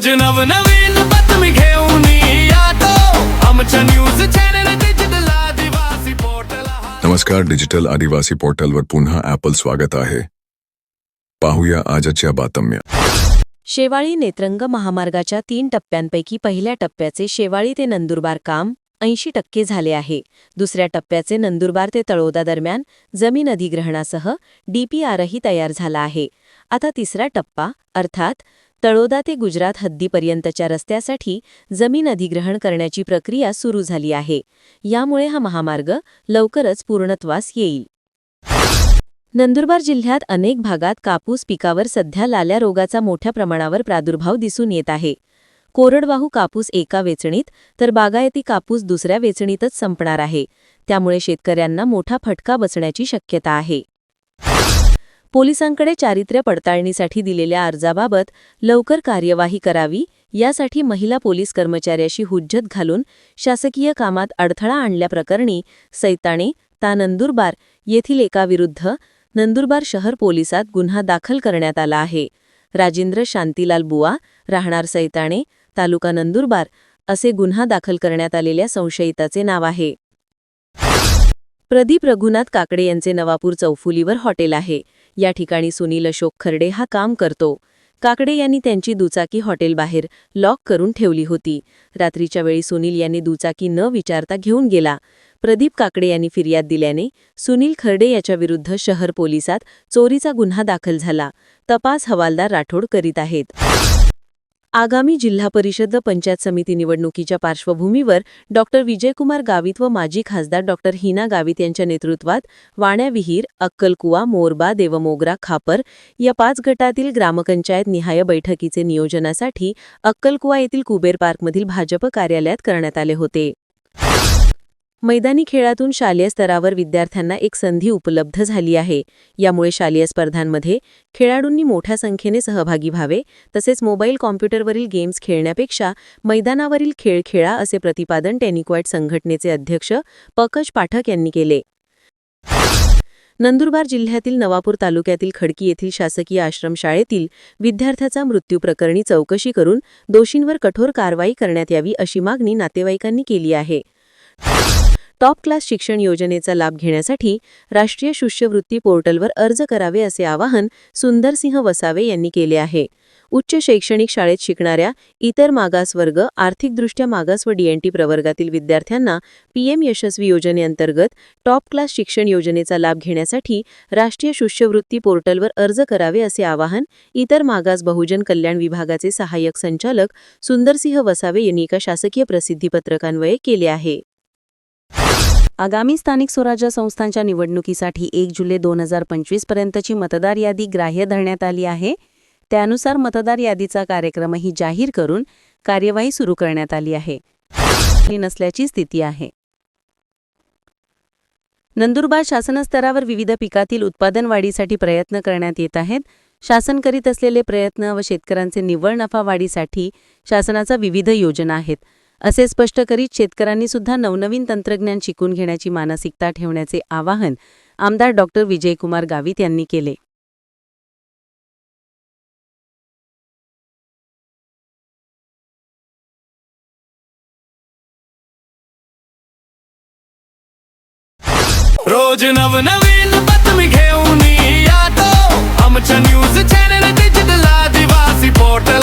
रोज नवनवीन बातमी घेऊन येतो. आमच्या news channel digital Adivasi portal नमस्कार डिजिटल आदिवासी पोर्टलवर पुन्हा ॲपल स्वागत आहे. पाहूया आजच्या बातम्या. शेवाळी नेत्रंग महामार्गाच्या तीन टप्प्यांपैकी पहिल्या टप्प्याचे शेवाळी ते नंदुरबार काम ऐंशी टक्के झाले आहे. दुसऱ्या टप्प्याचे नंदुरबार ते तळोदा दरम्यान जमीन अधिग्रहणासह डीपीआरही तयार झाला आहे. आता तिसरा टप्पा अर्थात तळोदा ते गुजरात हद्दीपर्यंतच्या रस्त्यासाठी जमीन अधिग्रहण करण्याची प्रक्रिया सुरू झाली आहे. यामुळे हा महामार्ग लवकरच पूर्णत्वास येईल. नंदुरबार जिल्ह्यात अनेक भागात कापूस पिकावर सध्या लाल्या रोगाचा मोठ्या प्रमाणावर प्रादुर्भाव दिसून येत आहे. कोरडवाहू कापूस एका वेचणीत तर बागायती कापूस दुसऱ्या वेचणीतच संपणार आहे. त्यामुळे शेतकऱ्यांना मोठा फटका बसण्याची शक्यता आहे. पोलिसांकडे चारित्र्य पडताळणीसाठी दिलेल्या अर्जाबाबत लवकर कार्यवाही करावी यासाठी महिला पोलीस कर्मचाऱ्याशी हुज्जत घालून शासकीय कामात अडथळा आणल्याप्रकरणी सैताणे ता नंदुरबार येथील एकाविरुद्ध नंदुरबार शहर पोलिसात गुन्हा दाखल करण्यात आला आहे. राजेंद्र शांतीलाल बुवा राहणार सैताणे तालुका नंदुरबार असे गुन्हा दाखल करण्यात आलेल्या संशयिताचे नाव आहे. प्रदीप रघुनाथ काकडे यांचे नवापूर चौफुलीवर हॉटेल आहे. या ठिकाणी सुनील अशोक खर्डे हा काम करतो. काकडे यांनी त्यांची दुचाकी हॉटेलबाहेर लॉक करून ठेवली होती. रात्रीच्या वेळी सुनील यांनी दुचाकी न विचारता घेऊन गेला. प्रदीप काकडे यांनी फिर्याद दिल्याने सुनील खर्डे याच्याविरुद्ध शहर पोलिसात चोरीचा गुन्हा दाखल झाला. तपास हवालदार राठोड करीत आहेत. आगामी जिल्हा परिषद पंचायत समिती निवडणुकीच्या पार्श्वभूमीवर डॉक्टर विजयकुमार गावित व माजी खासदार डॉक्टर हिना गावित यांच्या नेतृत्वात वाण्याविहीर अक्कलकुवा मोरबा देवमोगरा खापर या पाच गटातील ग्रामपंचायत निहाय बैठकीचे नियोजनासाठी अक्कलकुवा येथील कुबेर पार्कमधील भाजप कार्यालयात करण्यात आले होते. मैदानी खेळातून शालेय स्तरावर विद्यार्थ्यांना एक संधी उपलब्ध झाली आहे. यामुळे शालेय स्पर्धांमध्ये खेळाडूंनी मोठ्या संख्येने सहभागी व्हावे. तसेच मोबाईल कॉम्प्युटरवरील गेम्स खेळण्यापेक्षा मैदानावरील खेळ खेळा असे प्रतिपादन टेनिक्वाईट संघटनेचे अध्यक्ष पंकज पाठक यांनी केले. नंदुरबार जिल्ह्यातील नवापूर तालुक्यातील खडकी येथील शासकीय आश्रमशाळेतील विद्यार्थ्याचा मृत्यूप्रकरणी चौकशी करून दोषींवर कठोर कारवाई करण्यात यावी अशी मागणी नातेवाईकांनी केली आहे. टॉप क्लास शिक्षण योजनेचा लाभ घेण्यासाठी राष्ट्रीय शिष्यवृत्ती पोर्टलवर अर्ज करावे असे आवाहन सुंदरसिंह वसावे यांनी केले आहे. उच्च शैक्षणिक शाळेत शिकणाऱ्या इतर मागासवर्ग आर्थिकदृष्ट्या मागास व डीएनटी प्रवर्गातील विद्यार्थ्यांना पीएम यशस्वी योजनेअंतर्गत टॉप क्लास शिक्षण योजनेचा लाभ घेण्यासाठी राष्ट्रीय शिष्यवृत्ती पोर्टलवर अर्ज करावे असे आवाहन इतर मागास बहुजन कल्याण विभागाचे सहाय्यक संचालक सुंदरसिंह वसावे यांनी एका शासकीय प्रसिद्धीपत्रकान्वये केले आहे. आगामी स्थानिक स्वराज्य संस्थांच्या निवडणुकीसाठी एक जुलै दोन हजार पंचवीस पर्यंतची मतदार यादी ग्राह्य धरण्यात आली आहे. त्यानुसार मतदार यादीचा कार्यक्रमही जाहीर करून कार्यवाही सुरू करण्यात आली आहे. नसल्याची स्थिती आहे. नंदुरबार शासनस्तरावर विविध पिकातील उत्पादन वाढीसाठी प्रयत्न करण्यात येत आहेत. शासन करीत असलेले प्रयत्न व शेतकऱ्यांचे निव्वळ नफा वाढीसाठी शासनाचा विविध योजना आहेत. असे स्पष्ट करीत शेतकऱ्यांनी सुद्धा नवनवीन तंत्रज्ञान शिकून घेण्याची मानसिकता ठेवण्याचे आवाहन आमदार डॉक्टर विजयकुमार गावित यांनी केले. रोज नवनवीन बातमी घेऊन आमच्या news channel digital Adivasi portal